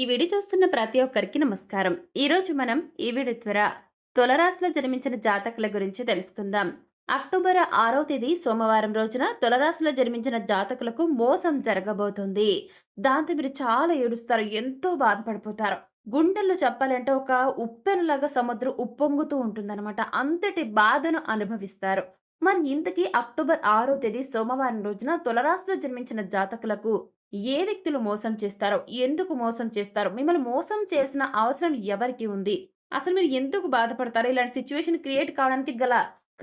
ఈ వీడియో చూస్తున్న ప్రతి ఒక్కరికి నమస్కారం. ఈరోజు మనం ఈ వీడియో ద్వారా తులరాశిలో జన్మించిన జాతకుల గురించి తెలుసుకుందాం. అక్టోబర్ ఆరో తేదీ సోమవారం రోజున తులరాశిలో జన్మించిన జాతకులకు మోసం జరగబోతుంది. దాంతో మీరు చాలా ఏడుస్తారు ఎంతో బాధపడిపోతారు. గుండెల్లో చెప్పాలంటే ఒక ఉప్పెనలాగా సముద్రం ఉప్పొంగుతూ ఉంటుందన్నమాట. అంతటి బాధను అనుభవిస్తారు. మరి ఇంతకీ అక్టోబర్ ఆరో తేదీ సోమవారం రోజున తులరాశిలో జన్మించిన జాతకులకు ఏ వ్యక్తులు మోసం చేస్తారో, ఎందుకు మోసం చేస్తారో, మిమ్మల్ని మోసం చేసిన అవసరం ఎవరికి ఉంది? అసలు మీరు ఎందుకు బాధపడతారో, ఇలాంటి సిచ్యువేషన్ క్రియేట్ కావడానికి గల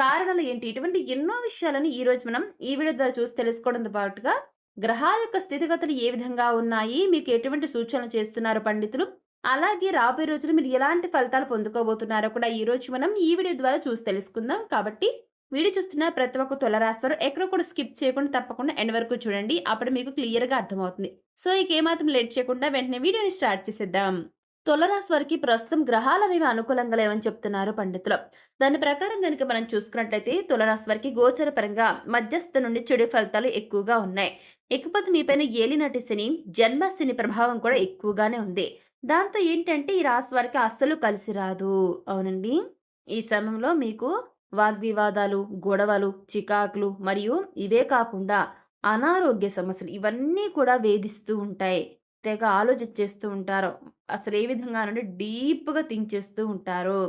కారణాలు ఏంటి? ఇటువంటి ఎన్నో విషయాలని ఈరోజు మనం ఈ వీడియో ద్వారా చూసి తెలుసుకోవడంతో పాటుగా, గ్రహాల యొక్క స్థితిగతులు ఏ విధంగా ఉన్నాయి? మీకు ఎటువంటి సూచనలు చేస్తున్నారు పండితులు? అలాగే రాబోయే రోజులు మీరు ఎలాంటి ఫలితాలు పొందుకోబోతున్నారో కూడా ఈరోజు మనం ఈ వీడియో ద్వారా చూసి తెలుసుకుందాం. కాబట్టి వీడియో చూస్తున్న ప్రతి ఒక్క తులరాశివారు ఎక్కడ కూడా స్కిప్ చేయకుండా తప్పకుండా ఎండ్ వరకు చూడండి. అప్పుడు మీకు క్లియర్గా అర్థమవుతుంది. సో ఇక ఏమాత్రం లేట్ చేయకుండా వెంటనే వీడియోని స్టార్ట్ చేసేద్దాం. తులరాశి వారికి ప్రస్తుతం గ్రహాలు అనేవి అనుకూలంగా లేవని చెప్తున్నారు పండితులు. దాని ప్రకారం కనుక మనం చూసుకున్నట్లయితే తులరాశి వారికి గోచర పరంగా మధ్యస్థ నుండి చెడు ఫలితాలు ఎక్కువగా ఉన్నాయి. ఇకపోతే మీపైన ఏలినటి శని జన్మశని ప్రభావం కూడా ఎక్కువగానే ఉంది. దాంతో ఏంటంటే ఈ రాశి వారికి అస్సలు కలిసి రాదు. అవునండి. ఈ సమయంలో మీకు వాగ్వివాదాలు, గొడవలు, చికాకులు మరియు ఇవే కాకుండా అనారోగ్య సమస్యలు ఇవన్నీ కూడా వేధిస్తూ ఉంటాయి. తెగ ఆలోచించేస్తూ ఉంటారు. అసలు ఏ విధంగా నుండి డీప్‌గా థింక్ చేస్తూ ఉంటారు.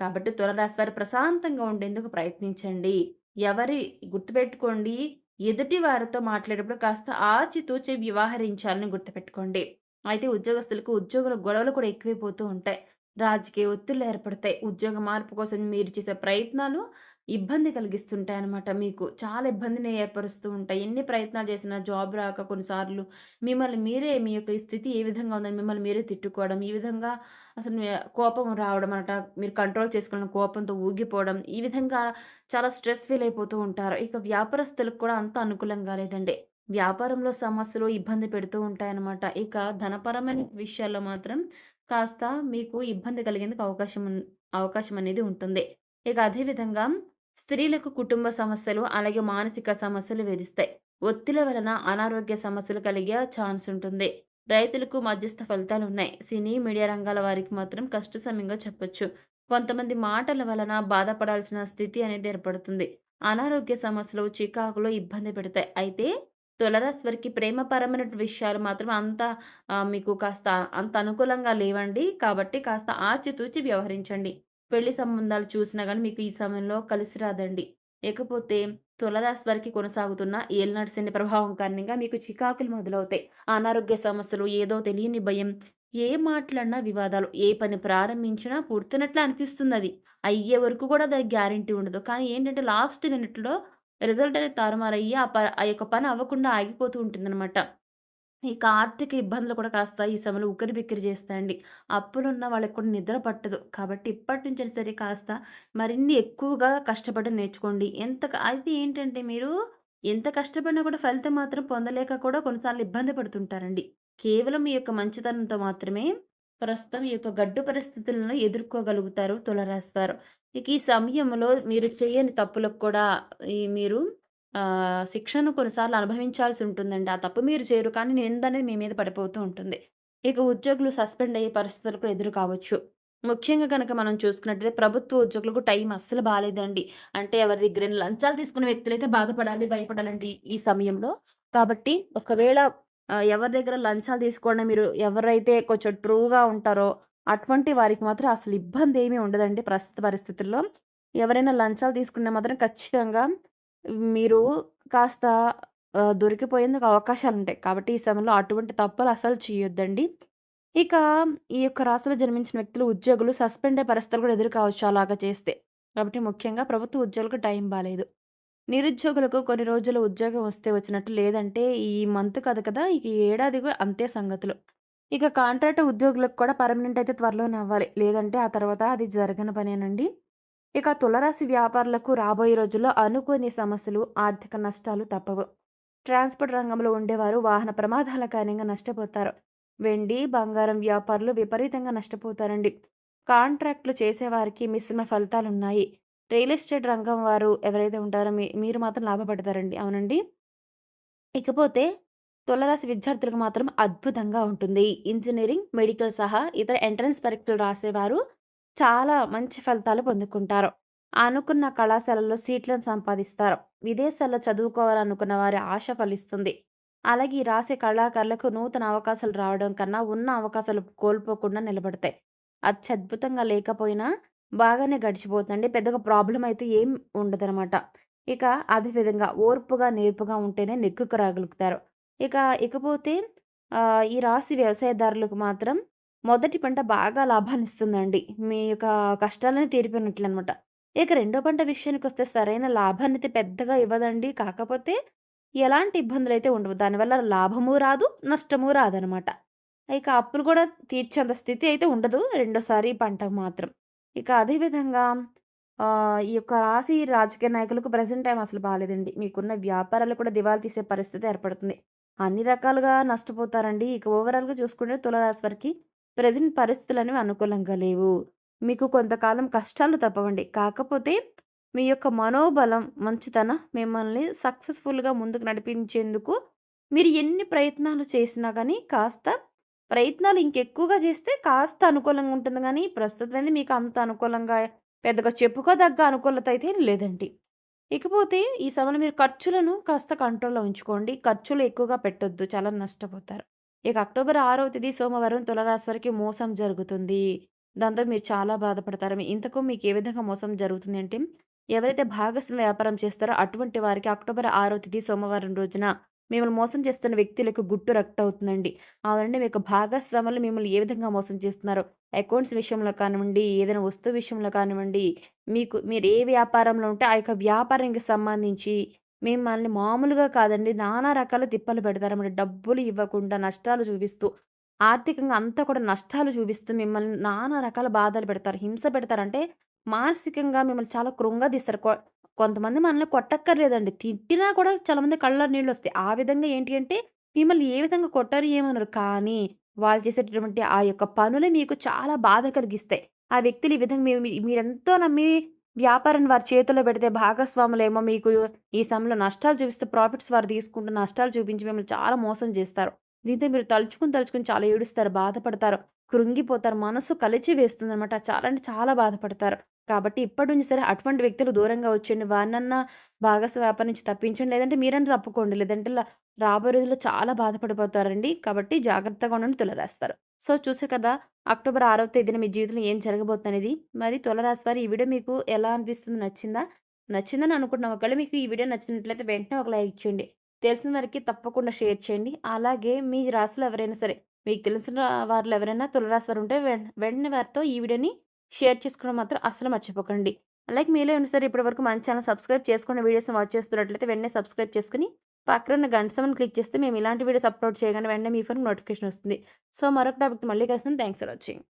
కాబట్టి తులరాశివారు ప్రశాంతంగా ఉండేందుకు ప్రయత్నించండి. ఎవరి గుర్తుపెట్టుకోండి ఎదుటి వారితో మాట్లాడేటప్పుడు కాస్త ఆచితూచి వ్యవహరించాలని గుర్తుపెట్టుకోండి. అయితే ఉద్యోగస్తులకు ఉద్యోగుల గొడవలు కూడా ఎక్కువైపోతూ ఉంటాయి. రాజకీయ ఒత్తిళ్ళు ఏర్పడతాయి. ఉద్యోగ మార్పు కోసం మీరు చేసే ప్రయత్నాలు ఇబ్బంది కలిగిస్తుంటాయి అనమాట మీకు. చాలా ఇబ్బందిని ఏర్పరుస్తూ ఉంటాయి. ఎన్ని ప్రయత్నాలు చేసినా జాబ్ రాక కొన్నిసార్లు మిమ్మల్ని మీరే మీ యొక్క స్థితి ఏ విధంగా ఉందని మిమ్మల్ని మీరే తిట్టుకోవడం. ఈ విధంగా అసలు కోపం రావడం అనమాట మీరు కంట్రోల్ చేసుకోలేని కోపంతో ఊగిపోవడం. ఈ విధంగా చాలా స్ట్రెస్ ఫీల్ అయిపోతూ ఉంటారు. ఇక వ్యాపారస్తులకు కూడా అంత అనుకూలంగా లేదండి. వ్యాపారంలో సమస్యలు ఇబ్బంది పెడుతూ ఉంటాయన్నమాట. ఇక ధనపరమైన విషయాల్లో మాత్రం కాస్త మీకు ఇబ్బంది కలిగేందుకు అవకాశం అవకాశం అనేది ఉంటుంది. ఇక అదేవిధంగా స్త్రీలకు కుటుంబ సమస్యలు, అలాగే మానసిక సమస్యలు వేధిస్తాయి. ఒత్తిడి వలన అనారోగ్య సమస్యలు కలిగే ఛాన్స్ ఉంటుంది. రైతులకు మధ్యస్థ ఫలితాలు ఉన్నాయి సినీ, మీడియా రంగాల వారికి మాత్రం కష్ట సమయంగా చెప్పొచ్చు. కొంతమంది మాటల వలన బాధపడాల్సిన స్థితి అనేది ఏర్పడుతుంది. అనారోగ్య సమస్యలు, చికాకులో ఇబ్బంది పెడతాయి. అయితే తులరాశి వారికి ప్రేమపరమైన విషయాలు మాత్రం అంత మీకు కాస్త అంత అనుకూలంగా లేవండి. కాబట్టి కాస్త ఆచితూచి వ్యవహరించండి. పెళ్ళి సంబంధాలు చూసినా కానీ మీకు ఈ సమయంలో కలిసి రాదండి. ఇకపోతే తులరాశి వారికి కొనసాగుతున్న ఏలినాటి శని ప్రభావం కారణంగా మీకు చికాకులు మొదలవుతాయి. అనారోగ్య సమస్యలు, ఏదో తెలియని భయం, ఏ మాట్లాడినా వివాదాలు, ఏ పని ప్రారంభించినా పూర్తినట్లే అనిపిస్తుంది అది అయ్యే వరకు కూడా దానికి గ్యారంటీ ఉండదు. కానీ ఏంటంటే లాస్ట్ మినిట్‌లో రిజల్ట్ అనేది తారుమారయ్యి ఆ ప ఆ యొక్క పని అవ్వకుండా ఆగిపోతూ ఉంటుందన్నమాట ఇక ఆర్థిక ఇబ్బందులు కూడా కాస్త ఈ సమయంలో ఉక్కిరి ఉక్కిరిబిక్కిరి చేస్తాయండి. అప్పులున్న వాళ్ళకి కూడా నిద్ర పట్టదు. కాబట్టి ఇప్పటి నుంచి సరే కాస్త మరిన్ని ఎక్కువగా కష్టపడడం నేర్చుకోండి. ఎంత అయితే ఏంటంటే మీరు ఎంత కష్టపడినా కూడా ఫలితం మాత్రం పొందలేక కూడా కొన్నిసార్లు ఇబ్బంది పడుతుంటారండి. కేవలం మీ యొక్క మంచితనంతో మాత్రమే ప్రస్తుతం ఈ యొక్క గడ్డు పరిస్థితులను ఎదుర్కోగలుగుతారు తులరాస్తారు ఇక ఈ సమయంలో మీరు చేయని తప్పులకు కూడా ఈ మీరు శిక్షను కొన్నిసార్లు అనుభవించాల్సి ఉంటుందండి. ఆ తప్పు మీరు చేయరు కానీ నిందనేది మీ మీద పడిపోతూ ఉంటుంది. ఇక ఉద్యోగులు సస్పెండ్ అయ్యే పరిస్థితులు కూడా ఎదురు కావచ్చు. ముఖ్యంగా కనుక మనం చూసుకున్నట్టయితే ప్రభుత్వ ఉద్యోగులకు టైం అస్సలు బాగాలేదండి అంటే ఎవరి దగ్గర లంచాలు తీసుకునే వ్యక్తులైతే బాధపడాలి, భయపడాలండి ఈ సమయంలో. కాబట్టి ఒకవేళ ఎవరి దగ్గర లంచాలు తీసుకోండి మీరు ఎవరైతే కొంచెం ట్రూగా ఉంటారో అటువంటి వారికి మాత్రం అసలు ఇబ్బంది ఏమీ ఉండదండి ప్రస్తుత పరిస్థితుల్లో. ఎవరైనా లంచాలు తీసుకున్నా మాత్రం ఖచ్చితంగా మీరు కాస్త దొరికిపోయేందుకు అవకాశాలు ఉంటాయి కాబట్టి ఈ సమయంలో అటువంటి తప్పులు అసలు చేయొద్దండి. ఇక ఈ యొక్క రాశిలో జన్మించిన వ్యక్తులు, ఉద్యోగులు సస్పెండ్ అయ్యే పరిస్థితులు కూడా ఎదురు కావచ్చు అలాగా చేస్తే. కాబట్టి ముఖ్యంగా ప్రభుత్వ ఉద్యోగులకు టైం బాగాలేదు నిరుద్యోగులకు కొన్ని రోజులు ఉద్యోగం వస్తే వచ్చినట్టు, లేదంటే ఈ మంత్ కదా కదా! ఇక ఈ ఏడాది కూడా అంతే సంగతులు. ఇక కాంట్రాక్ట్ ఉద్యోగులకు కూడా పర్మనెంట్ అయితే త్వరలోనే అవ్వాలి. లేదంటే ఆ తర్వాత అది జరగని పనేనండి. ఇక తులరాశి వ్యాపారులకు రాబోయే రోజుల్లో అనుకోని సమస్యలు, ఆర్థిక నష్టాలు తప్పవు. ట్రాన్స్‌పోర్ట్ రంగంలో ఉండేవారు వాహన ప్రమాదాల కారణంగా నష్టపోతారు. వెండి, బంగారం వ్యాపారులు విపరీతంగా నష్టపోతారండి. కాంట్రాక్ట్‌లు చేసేవారికి మిశ్రమ ఫలితాలున్నాయి. రియల్ ఎస్టేట్ రంగం వారు ఎవరైతే ఉంటారో మీ మీరు మాత్రం లాభపడతారండి. అవునండి. ఇకపోతే తులరాశి విద్యార్థులకు మాత్రం అద్భుతంగా ఉంటుంది. ఇంజనీరింగ్ మెడికల్ సహా ఇతర ఎంట్రన్స్ పరీక్షలు రాసేవారు చాలా మంచి ఫలితాలు పొందుకుంటారు. అనుకున్న కళాశాలలో సీట్లను సంపాదిస్తారు. విదేశాల్లో చదువుకోవాలనుకున్న వారి ఆశ ఫలిస్తుంది. అలాగే రాసే కళాకారులకు నూతన అవకాశాలు రావడం కన్నా ఉన్న అవకాశాలు కోల్పోకుండా నిలబడతాయి. అత్యద్భుతంగా లేకపోయినా బాగానే గడిచిపోతుందండి. పెద్దగా ప్రాబ్లం అయితే ఏం ఉండదనమాట. ఇక అదే విధంగా ఓర్పుగా, నేర్పుగా ఉంటేనే నెక్కుకు రాగలుగుతారు. ఇక ఇకపోతే ఈ రాశి వ్యవసాయదారులకు మాత్రం మొదటి పంట బాగా లాభాన్నిస్తుందండి. మీ యొక్క కష్టాలన్నీ తీరిపోయినట్లనమాట. ఇక రెండో పంట విషయానికి వస్తే సరైన లాభాన్ని అయితే పెద్దగా ఇవ్వదండి. కాకపోతే ఎలాంటి ఇబ్బందులు అయితే ఉండవు. దానివల్ల లాభము రాదు, నష్టము రాదనమాట. ఇక అప్పులు కూడా తీర్చేంత స్థితి అయితే ఉండదు రెండోసారి పంటకు మాత్రం. ఇక అదేవిధంగా ఈ యొక్క రాశి రాజకీయ నాయకులకు ప్రెజెంట్ టైం అసలు బాగాలేదండి మీకున్న వ్యాపారాలు కూడా దివాలా తీసే పరిస్థితి ఏర్పడుతుంది. అన్ని రకాలుగా నష్టపోతారండి. ఇక ఓవరాల్‌గా చూసుకుంటే తులారాశి వారికి ప్రజెంట్ పరిస్థితులు అనేవి అనుకూలంగా లేవు. మీకు కొంతకాలం కష్టాలు తప్పవండి. కాకపోతే మీ యొక్క మనోబలం, మంచితనం మిమ్మల్ని సక్సెస్‌ఫుల్‌గా ముందుకు నడిపించేందుకు మీరు ఎన్ని ప్రయత్నాలు చేసినా కానీ కాస్త ప్రయత్నాలు ఇంకెక్కువగా చేస్తే కాస్త అనుకూలంగా ఉంటుంది కానీ ప్రస్తుతమైతే మీకు అంత అనుకూలంగా పెద్దగా చెప్పుకోదగ్గ అనుకూలత అయితే లేదండి. ఇకపోతే ఈ సమయంలో మీరు ఖర్చులను కాస్త కంట్రోల్‌లో ఉంచుకోండి. ఖర్చులు ఎక్కువగా పెట్టొద్దు. చాలా నష్టపోతారు. ఇక అక్టోబర్ ఆరవ తేదీ సోమవారం తులారాశి వారికి మోసం జరుగుతుంది. దాంతో మీరు చాలా బాధపడతారు. ఇంతకు మీకు ఏ విధంగా మోసం జరుగుతుంది అంటే, ఎవరైతే భాగస్వామి వ్యాపారం చేస్తారో అటువంటి వారికి అక్టోబర్ 6వ తేదీ సోమవారం రోజున మిమ్మల్ని మోసం చేస్తున్న వ్యక్తులకు గుట్టు రట్టవుతుందండి. అవన్నీ మీకు భాగస్వాములు మిమ్మల్ని ఏ విధంగా మోసం చేస్తున్నారో, అకౌంట్స్ విషయంలో కానివ్వండి, ఏదైనా వస్తువు విషయంలో కానివ్వండి, మీకు మీరు ఏ వ్యాపారంలో ఉంటే ఆ యొక్క వ్యాపారానికి సంబంధించి మిమ్మల్ని మామూలుగా కాదండి నానా రకాల తిప్పలు పెడతారన్నమాట. డబ్బులు ఇవ్వకుండా నష్టాలు చూపిస్తూ, ఆర్థికంగా అంతా కూడా నష్టాలు చూపిస్తూ మిమ్మల్ని నానా రకాల బాధలు పెడతారు. హింస పెడతారంటే మానసికంగా మిమ్మల్ని చాలా కృంగదీస్తారు. కొంతమంది మనల్ని కొట్టక్కర్లేదండి. తిట్టినా కూడా చాలామంది నీళ్ళు వస్తాయి ఆ విధంగా ఏంటి అంటే మిమ్మల్ని ఏ విధంగా కొట్టరు ఏమన్నారు కానీ వాళ్ళు చేసేటటువంటి ఆ యొక్క పనులే మీకు చాలా బాధ కలిగిస్తాయి. ఆ వ్యక్తులు ఈ విధంగా మీ మీ మీరెంతో నమ్మి వ్యాపారాన్ని వారి చేతుల్లో పెడితే భాగస్వాములేమో మీకు ఈ సమయంలో నష్టాలు చూపిస్తే ప్రాఫిట్స్ వారు తీసుకుంటూ నష్టాలు చూపించి మిమ్మల్ని చాలా మోసం చేస్తారు. దీంతో మీరు తలుచుకుని తలుచుకొని చాలా ఏడుస్తారు, బాధపడతారు, కృంగిపోతారు. మనసు కలిచి వేస్తుంది అనమాట చాలా అంటే చాలా బాధపడతారు. కాబట్టి ఇప్పటి నుంచి సరే అటువంటి వ్యక్తులు దూరంగా వచ్చేయండి. వారినన్నా భాగస్వామ్య నుంచి తప్పించండి. లేదంటే మీరన్నా తప్పుకోండి. లేదంటే ల రాబోయే రోజుల్లో చాలా బాధపడిపోతారండి. కాబట్టి జాగ్రత్తగా ఉండండి తులరాస్తారు సో చూసారు కదా! అక్టోబర్ ఆరవ తేదీన మీ జీవితంలో ఏం జరగబోతుందనేది. మరి తులారాశి వారి ఈ వీడియో మీకు ఎలా అనిపిస్తుంది? నచ్చిందా? నచ్చిందని అనుకుంటున్నాం. ఒకవేళ మీకు ఈ వీడియో నచ్చినట్లయితే వెంటనే ఒక లైక్ చేయండి. తెలిసిన వారికి తప్పకుండా షేర్ చేయండి. అలాగే మీ రాశిలో ఎవరైనా సరే మీకు తెలిసిన వారిలో ఎవరైనా తులరాశి వారు ఉంటే వెన్ వెంటనే వారితో ఈ వీడియోని షేర్ చేసుకోవడం మాత్రం అసలు మర్చిపోకండి. అలాగే మీలో ఎవరైనా సరే ఇప్పటివరకు మన ఛానల్ సబ్స్క్రైబ్ చేసుకున్న వీడియోస్ వాచ్ చేస్తున్నట్లయితే వెంటనే సబ్స్క్రైబ్ చేసుకుని పక్కన గంట సమయం క్లిక్ చేస్తే మేము ఇలాంటి వీడియోస్ అప్‌లోడ్ చేయగానే వెంటనే మీ ఫోన్ నోటిఫికేషన్ వస్తుంది. సో మరొక టాపిక్ మళ్ళీ కలుస్తాను. Thanks for watching.